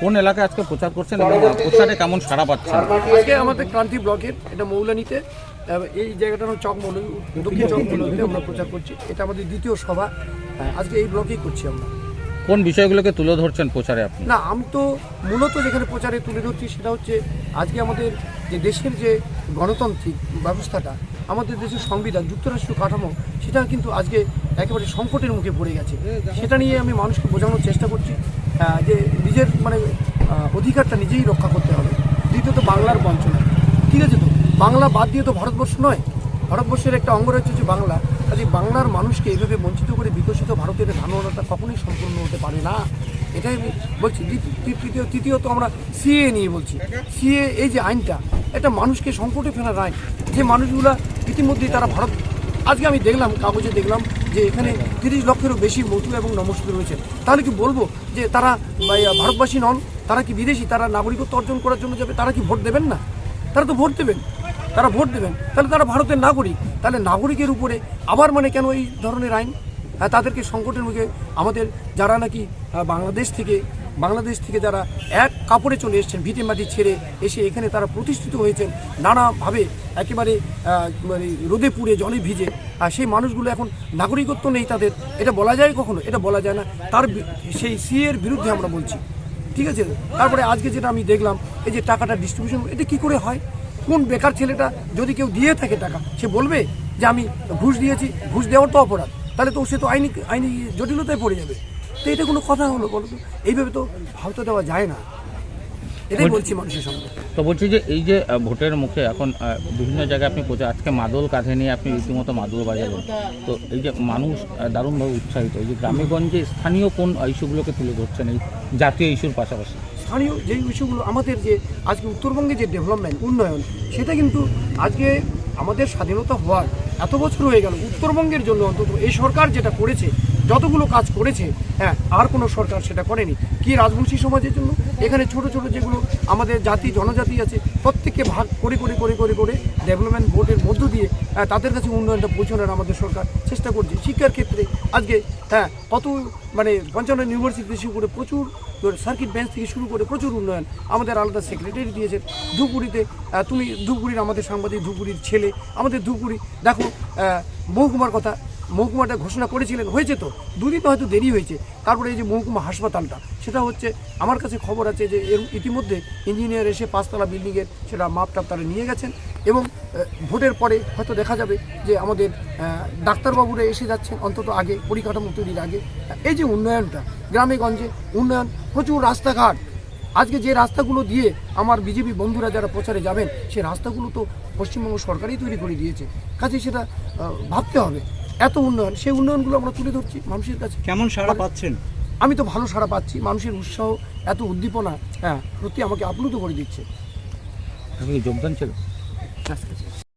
কোন এলাকায় আজকে প্রচার করছেন এবং প্রচারে কেমন সাড়া পাচ্ছেন? আজকে আমাদের ক্রান্তি ব্লকের এটা মৌলানিতে এই জায়গাটা হলো চক মৌল দক্ষিণ চক আমরা প্রচার করছি। এটা আমাদের দ্বিতীয় সভা হ্যাঁ, আজকে এই ব্লকেই করছি আমরা। কোন বিষয়গুলোকে তুলে ধরছেন প্রচারে আপনি? না আমি তো মূলত যেখানে প্রচারে তুলে ধরছি সেটা হচ্ছে আজকে আমাদের যে দেশের যে গণতান্ত্রিক ব্যবস্থাটা আমাদের দেশের সংবিধান যুক্তরাষ্ট্রীয় কাঠামো সেটা কিন্তু আজকে একেবারে সংকটের মুখে পড়ে গেছে। সেটা নিয়ে আমি মানুষকে বোঝানোর চেষ্টা করছি। যে নিজের মানে অধিকারটা নিজেই রক্ষা করতে হবে। দ্বিতীয়ত বাংলার বঞ্চনা। ঠিক আছে তো? বাংলা বাদ দিয়ে তো ভারতবর্ষ নয়। ভারতবর্ষের একটা অঙ্গরাজ্য হচ্ছে বাংলা। কাজে বাংলার মানুষকে এইভাবে বঞ্চিত করে বিকশিত ভারতের ধারণাটা কখনোই সম্পূর্ণ হতে পারে না। এটাই আমি বলছি। তৃতীয়, তৃতীয়ত আমরা সিএ নিয়ে বলছি। সিএ, এই যে আইনটা, এটা মানুষকে সংকটে ফেলার আইন। যে মানুষগুলা ইতিমধ্যেই তারা ভারত, আজকে আমি দেখলাম, কাগজে দেখলাম যে এখানে তিরিশ লক্ষেরও বেশি মতু এবং নমস্কার রয়েছে। তাহলে কি বলব যে তারা ভারতবাসী নন, তারা কি বিদেশি? তারা নাগরিকত্ব অর্জন করার জন্য যাবে? তারা কি ভোট দেবেন না? তারা তো ভোট দেবেন। তারা ভোট দেবেন। তাহলে তারা ভারতের নাগরিক। তাহলে নাগরিকের উপরে আবার মানে কেন এই ধরনের আইন? হ্যাঁ তাদেরকে সংকটের মুখে আমাদের, যারা নাকি বাংলাদেশ থেকে বাংলাদেশ থেকে যারা এক কাপড়ে চলে এসেছেন, ভিটে মাটি ছেড়ে এসে এখানে তারা প্রতিষ্ঠিত হয়েছেন, নানাভাবে একেবারে মানে রোদে পুড়ে জলে ভিজে, আর সেই মানুষগুলো এখন নাগরিকত্ব নেই তাদের। এটা বলা যায় কখনো? এটা বলা যায় না। তার সেই সিএর বিরুদ্ধে আমরা বলছি। ঠিক আছে? তারপরে আজকে যেটা আমি দেখলাম, এই যে টাকাটা ডিস্ট্রিবিউশন এটা কি করে হয়? কোন বেকার ছেলেটা যদি কেউ দিয়ে থাকে টাকা, সে বলবে যে আমি ঘুষ দিয়েছি, ঘুষ দেওয়ার তো অপরাধ। তাহলে তো সে তো আইনি আইনি জটিলতায় পড়ে যাবে। তো এটা কোনো কথা হলো বলো তো? এইভাবে তো ভাবতে দেওয়া যায় না। এটাই বলছি মানুষের সঙ্গে। তো বলছি যে এই যে ভোটের মুখে এখন বিভিন্ন জায়গায় আপনি প্রচার আজকে মাদল কাঁধে নিয়ে আপনি রীতিমতো মাদল বাজাবেন তো এই যে মানুষ দারুণভাবে উৎসাহিত। এই যে গ্রামেগঞ্জে স্থানীয় কোন ইস্যুগুলোকে তুলে ধরছেন এই জাতীয় ইস্যুর পাশাপাশি? স্থানীয় যে ইস্যুগুলো আমাদের যে আজকে উত্তরবঙ্গে যে ডেভেলপমেন্ট উন্নয়ন সেটা কিন্তু আজকে আমাদের স্বাধীনতা হওয়ার এত বছর হয়ে গেল। উত্তরবঙ্গের জন্য অন্তত এই সরকার যেটা করেছে যতগুলো কাজ করেছে হ্যাঁ আর কোনো সরকার সেটা করেনি। কি রাজবংশী সমাজের জন্য? এখানে ছোট ছোট যেগুলো আমাদের জাতি জনজাতি আছে প্রত্যেককে ভাগ করে করে করে করে করে ডেভেলপমেন্ট বোর্ডের মধ্য দিয়ে তাদের কাছে উন্নয়নটা পৌঁছানোর আমাদের সরকার চেষ্টা করছে। শিক্ষার ক্ষেত্রে আজকে হ্যাঁ কত মানে পঞ্চান্ন ইউনিভার্সিটি শুরু করে প্রচুর সার্কিট বেঞ্চ থেকে শুরু করে প্রচুর উন্নয়ন আমাদের আলাদা সেক্রেটারি দিয়েছে ধূপগুড়িতে তুমি ধূপগুড়ির আমাদের সাংবাদিক ধূপগুড়ির ছেলে আমাদের ধূপগুড়ি দেখো আহ, মহকুমার কথা মহকুমাটা ঘোষণা করেছিলেন, হয়েছে তো? দুদিন হয়তো দেরি হয়েছে। তারপরে এই যে মহকুমা হাসপাতালটা, সেটা হচ্ছে আমার কাছে খবর আছে যে এর ইতিমধ্যে ইঞ্জিনিয়ার এসে পাঁচতলা বিল্ডিংয়ের সেটা মাপটাপ তারা নিয়ে গেছেন এবং ভোটের পরে হয়তো দেখা যাবে যে আমাদের ডাক্তারবাবুরা এসে যাচ্ছেন অন্তত আগে, পরিকাঠামো তৈরির আগে। এই যে উন্নয়নটা, গ্রামে গঞ্জে উন্নয়ন, প্রচুর রাস্তাঘাট। আজকে যে রাস্তাগুলো দিয়ে আমার বিজেপি বন্ধুরা যারা প্রচারে যাবেন, সে রাস্তাগুলো তো পশ্চিমবঙ্গ সরকারই তৈরি করে দিয়েছে। কাজে সেটা ভাবতে হবে। এত উন্নয়ন সেই উন্নয়নগুলো আমরা তুলে ধরছি মানুষের কাছে। কেমন সাড়া পাচ্ছেন? আমি তো ভালো সাড়া পাচ্ছি মানুষের উৎসাহ এত উদ্দীপনা হ্যাঁ সত্যি আমাকে আপ্লুত করে দিচ্ছে। যোগদান ছিল?